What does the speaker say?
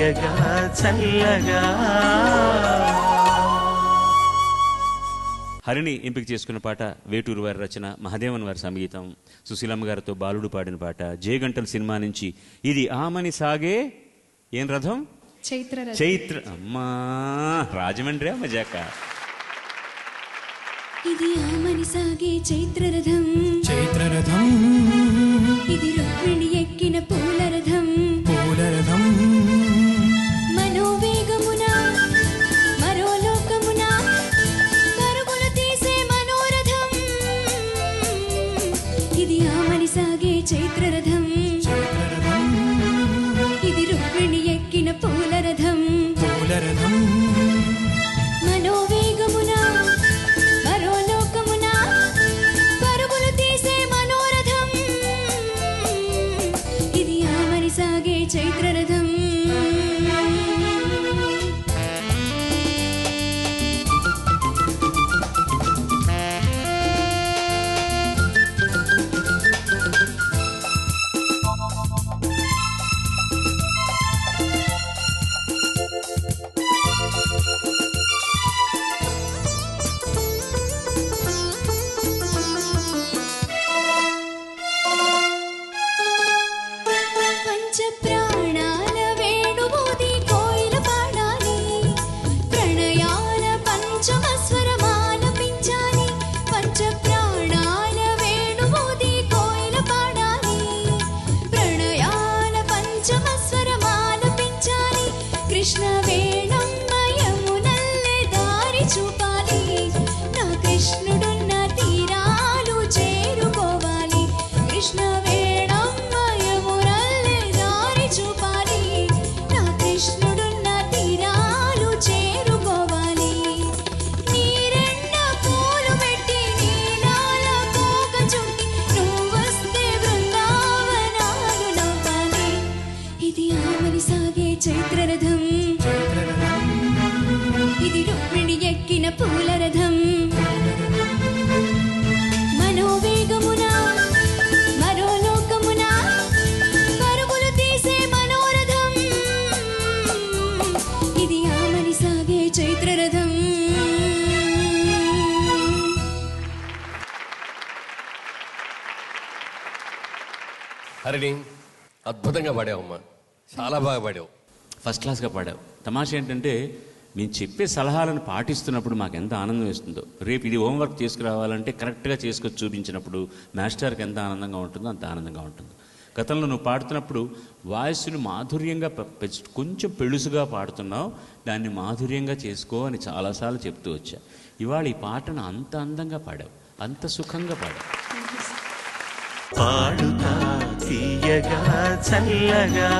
తీయగా చల్లగా. హరిని ఎంపిక చేసుకున్న పాట వేటూరు వారి రచన మహదేవన్ వారి సంగీతం సుశీలమ్మ గారితో బాలుడు పాడిన పాట జయగంటల సినిమా నుంచి ఇది ఆమని సాగే ఏం రథం? చైత్ర రథం. చైత్ర అమ్మా రాజమండ్రి మజాక ఇది ఆమని సాగే చైత్రరథం చైత్రరథం ఇది రుక్మిణి చైత్రరథం చైత్రరథం ఇది రుక్మిణి te abraço. É పూలరథం మనోవేగమున మరో లోకమున పరుగులు తీసే మనోరథం. ఇది ఆమని సాగే చైత్రరథం హరిణి అద్భుతంగా పాడావమ్మా. చాలా బాగా పాడావు. ఫస్ట్ క్లాస్గా పాడావు. తమాషా ఏంటంటే నేను చెప్పే సలహాలను పాటిస్తున్నప్పుడు మాకు ఎంత ఆనందం వేస్తుందో. రేపు ఇది హోంవర్క్ చేసుకురావాలంటే కరెక్ట్గా చేసుకొచ్చి చూపించినప్పుడు మాస్టర్కి ఎంత ఆనందంగా ఉంటుందో అంత ఆనందంగా ఉంటుంది. గతంలో నువ్వు పాడుతున్నప్పుడు వాయిస్ను మాధుర్యంగా పె- కొంచెం పెళుసుగా పాడుతున్నావు దాన్ని మాధుర్యంగా చేసుకో అని చాలాసార్లు చెప్తూ వచ్చా. ఇవాళ ఈ పాటను అంత అందంగా పాడావు అంత సుఖంగా పాడావు. పాడుతా తీయగా చల్లగా.